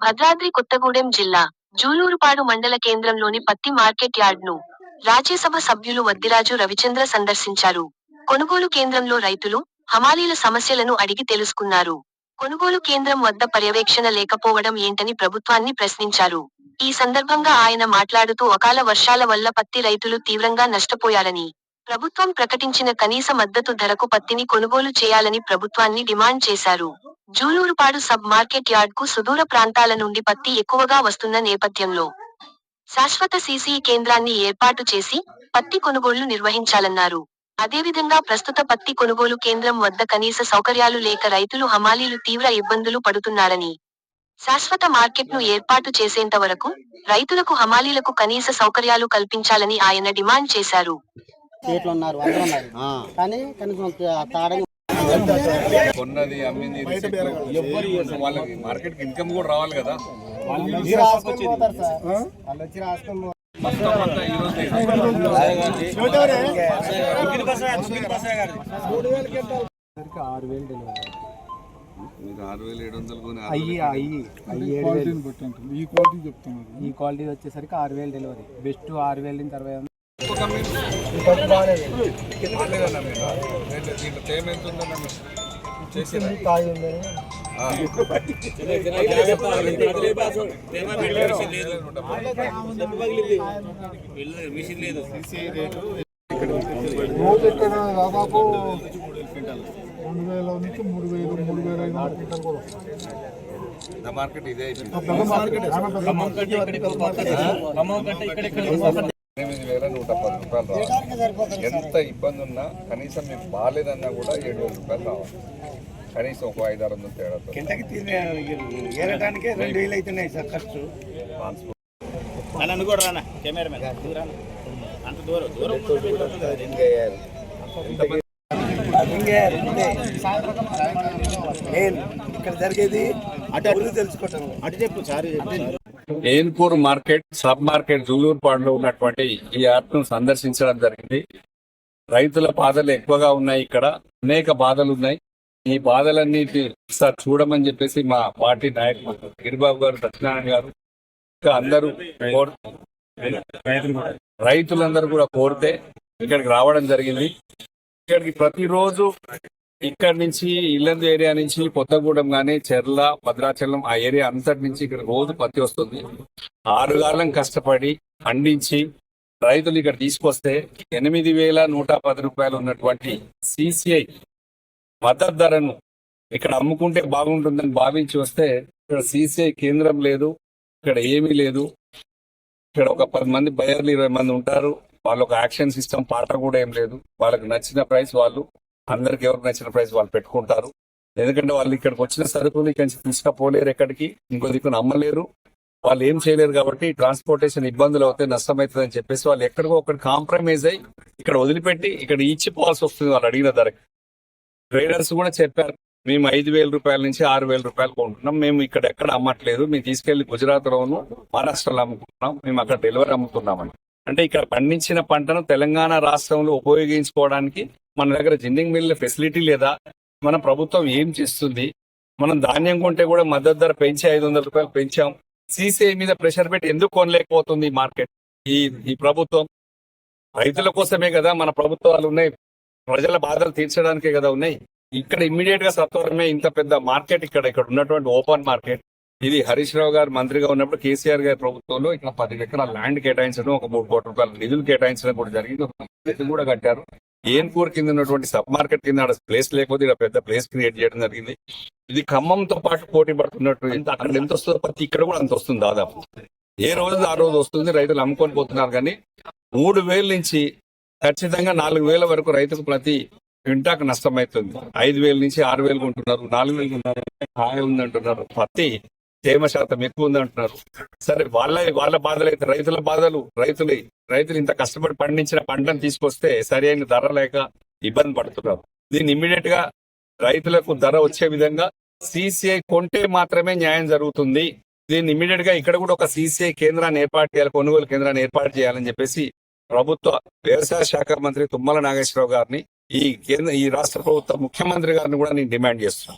భద్రాద్రి కొత్తగూడెం జిల్లా జూలూరుపాడు మండల కేంద్రంలోని పత్తి మార్కెట్ యార్డ్ను రాజ్యసభ సభ్యులు వద్దిరాజు రవిచంద్ర సందర్శించారు. కొనుగోలు కేంద్రంలో రైతులు హమాలీల సమస్యలను అడిగి తెలుసుకున్నారు. కొనుగోలు కేంద్రం వద్ద పర్యవేక్షణ లేకపోవడం ఏంటని ప్రభుత్వాన్ని ప్రశ్నించారు. ఈ సందర్భంగా ఆయన మాట్లాడుతూ అకాల వర్షాల వల్ల పత్తి రైతులు తీవ్రంగా నష్టపోయారని ప్రభుత్వం ప్రకటించిన కనీస మద్దతు ధరకు పత్తిని కొనుగోలు చేయాలని ప్రభుత్వాన్ని డిమాండ్ చేశారు. జూలూరుపాడు సబ్ మార్కెట్ యార్డ్కు సుదూర ప్రాంతాల నుండి పత్తి ఎక్కువగా వస్తున్న నేపథ్యంలో శాశ్వత సీసీ కేంద్రాన్ని ఏర్పాటు చేసి పత్తి కొనుగోళ్ళు నిర్వహించాలన్నారు. అదేవిధంగా ప్రస్తుత పత్తి కొనుగోలు కేంద్రం వద్ద కనీస సౌకర్యాలు లేక రైతులు హమాలీలు తీవ్ర ఇబ్బందులు పడుతున్నారని శాశ్వత మార్కెట్ను ఏర్పాటు చేసేంత వరకు రైతులకు హమాలీలకు కనీస సౌకర్యాలు కల్పించాలని ఆయన డిమాండ్ చేశారు. కొన్నది అమ్మింది వాళ్ళకి మార్కెట్ ఇన్కమ్ కూడా రావాలి కదా. ఈ ఆరు వేల క్వాలిటీ చెప్తున్నారు. ఈ క్వాలిటీ వచ్చేసరికి ఆరు వేలు డెలివరీ బెస్ట్ ఆరు వేల నుంచి రోజు దాదాపు రెండు వేల నుంచి మూడు వేలు మూడు వేల ఐదు వందల క్వింటల్ కూడా వస్తుంది. మార్కెట్ ఇదే మార్కెట్ ఎనిమిది వేల నూట పది రూపాయలు రావాలి. ఎంత ఇబ్బంది ఉన్నా కనీసం మీకు బాగాలేదన్నా కూడా ఏడు వేల రూపాయలు రావాలి. కనీసం ఒక ఐదు ఆరు వందలు తేడాతో ఏరటానికే రెండు వేలు అవుతున్నాయి సార్ ఖర్చు. ట్రాన్స్పోర్ట్ నన్ను కూడా రానా కెమెరా మీద. దూరాన అంత దూరం దూరం ఇక్కడ జరిగేది అటు తెలుసుకుంటాం అటు చెప్పు సారీ చెప్పు. ఏన్పూర్ మార్కెట్ సబ్ మార్కెట్ జూలూరుపాడులో ఉన్నటువంటి ఈ యాప్ సందర్శించడం జరిగింది. రైతుల బాధలు ఎక్కువగా ఉన్నాయి ఇక్కడ. అనేక బాధలు ఉన్నాయి. ఈ బాధలన్నీ సార్ చూడమని చెప్పేసి మా పార్టీ నాయకులు గిరిబాబు గారు సత్యనారాయణ గారు ఇంకా అందరూ రైతులందరూ కూడా కోరితే ఇక్కడికి రావడం జరిగింది. ఇక్కడికి ప్రతిరోజు ఇక్కడ నుంచి ఇల్లందు ఏరియా నుంచి కొత్తగూడెం కానీ చెర్ల భద్రాచలం ఆ ఏరియా అంతటి నుంచి ఇక్కడ రోజు పత్తి వస్తుంది. ఆరుగాలం కష్టపడి పండించి రైతులు ఇక్కడ తీసుకొస్తే ఎనిమిది వేల నూట పది రూపాయలు ఉన్నటువంటి సిసిఐ మద్దతు ధరను ఇక్కడ అమ్ముకుంటే బాగుంటుందని భావించి వస్తే ఇక్కడ సిసిఐ కేంద్రం లేదు ఇక్కడ ఏమీ లేదు. ఇక్కడ ఒక పది మంది బయర్లు ఇరవై మంది ఉంటారు. వాళ్ళ యాక్షన్ సిస్టమ్ పాట కూడా ఏం లేదు. వాళ్ళకి నచ్చిన ప్రైస్ వాళ్ళు అందరికి ఎవరు నచ్చిన ప్రైస్ వాళ్ళు పెట్టుకుంటారు. ఎందుకంటే వాళ్ళు ఇక్కడికి వచ్చిన సరుకులు ఇక్కడి నుంచి తీసుకపోలేరు ఎక్కడికి ఇంకో దిక్కున అమ్మలేరు. వాళ్ళు ఏం చేయలేరు కాబట్టి ట్రాన్స్పోర్టేషన్ ఇబ్బందులు అవుతాయి నష్టం అవుతుంది అని చెప్పేసి వాళ్ళు ఎక్కడికో ఒకటి కాంప్రమైజ్ అయ్యి ఇక్కడ వదిలిపెట్టి ఇక్కడ ఇచ్చిపోవాల్సి వస్తుంది వాళ్ళు అడిగిన ధరకి. ట్రేడర్స్ కూడా చెప్పారు మేము ఐదు వేల రూపాయల నుంచి ఆరు వేల రూపాయలు కొంటున్నాం. మేము ఇక్కడ ఎక్కడ అమ్మట్లేదు. మేము తీసుకెళ్ళి గుజరాత్లోను మహారాష్ట్రలో అమ్ముకుంటున్నాం. మేము అక్కడ డెలివరీ అమ్ముతున్నామని. అంటే ఇక్కడ పండించిన పంటను తెలంగాణ రాష్ట్రంలో ఉపయోగించుకోవడానికి మన దగ్గర జిన్నింగ్ మిల్ ఫెసిలిటీ లేదా? మన ప్రభుత్వం ఏం చేస్తుంది? మనం ధాన్యం కొంటే కూడా మద్దతు ధర పెంచి ఐదు వందల రూపాయలు పెంచాం. సీసీఐ మీద ప్రెషర్ పెట్టి ఎందుకు కొనలేకపోతుంది మార్కెట్? ఈ ఈ ప్రభుత్వం రైతుల కోసమే కదా మన ప్రభుత్వాలు ఉన్నాయి. ప్రజల బాధలు తీర్చడానికే కదా ఉన్నాయి. ఇక్కడ ఇమ్మీడియట్గా సత్వరమే ఇంత పెద్ద మార్కెట్ ఇక్కడ ఇక్కడ ఉన్నటువంటి ఓపెన్ మార్కెట్. ఇది హరీష్ రావు గారు మంత్రిగా ఉన్నప్పుడు కేసీఆర్ గారి ప్రభుత్వంలో ఇక్కడ పది ఎకరాల ల్యాండ్ కేటాయించడం ఒక మూడు కోట్ల రూపాయల నిధులు కేటాయించడం కూడా జరిగింది. కూడా కట్టారు. ఏన్పూర్ కింద ఉన్నటువంటి సబ్ మార్కెట్ కింద ఆడ ప్లేస్ లేకపోతే ఇక్కడ పెద్ద ప్లేస్ క్రియేట్ చేయడం జరిగింది. ఇది ఖమ్మంతో పాటు పోటీ పడుతున్నట్టు ఎంత- అక్కడ ఎంత వస్తుందో ప్రతి ఇక్కడ కూడా అంత వస్తుంది దాదాపు. ఏ రోజు ఆ రోజు వస్తుంది రైతులు అమ్ముకొని పోతున్నారు కానీ మూడు వేల నుంచి ఖచ్చితంగా నాలుగు వేల వరకు రైతుకు ప్రతి క్వింటాకు నష్టం అవుతుంది. ఐదు వేల నుంచి ఆరు వేలు ఉంటున్నారు నాలుగు వేలు కొంటున్నారు హాయి ఉందంటున్నారు. పత్తి తేమ శాతం ఎక్కువ ఉంది అంటున్నారు సరే వాళ్ళ వాళ్ళ బాధలు అయితే రైతుల బాధలు రైతులు రైతులు ఇంత కష్టపడి పండించిన పంటను తీసుకొస్తే సరైన ధర లేక ఇబ్బంది పడుతున్నారు. దీన్ని ఇమ్మీడియట్గా రైతులకు ధర వచ్చే విధంగా సిసిఐ కొంటే మాత్రమే న్యాయం జరుగుతుంది. దీన్ని ఇమ్మీడియట్గా ఇక్కడ కూడా ఒక సిసిఐ కేంద్రాన్ని ఏర్పాటు చేయాలి కొనుగోలు కేంద్రాన్ని ఏర్పాటు చేయాలని చెప్పేసి ప్రభుత్వ వ్యవసాయ శాఖ మంత్రి తుమ్మల నాగేశ్వరరావు గారిని ఈ కేంద్ర ఈ రాష్ట్ర ప్రభుత్వ ముఖ్యమంత్రి గారిని కూడా నేను డిమాండ్ చేస్తున్నాను.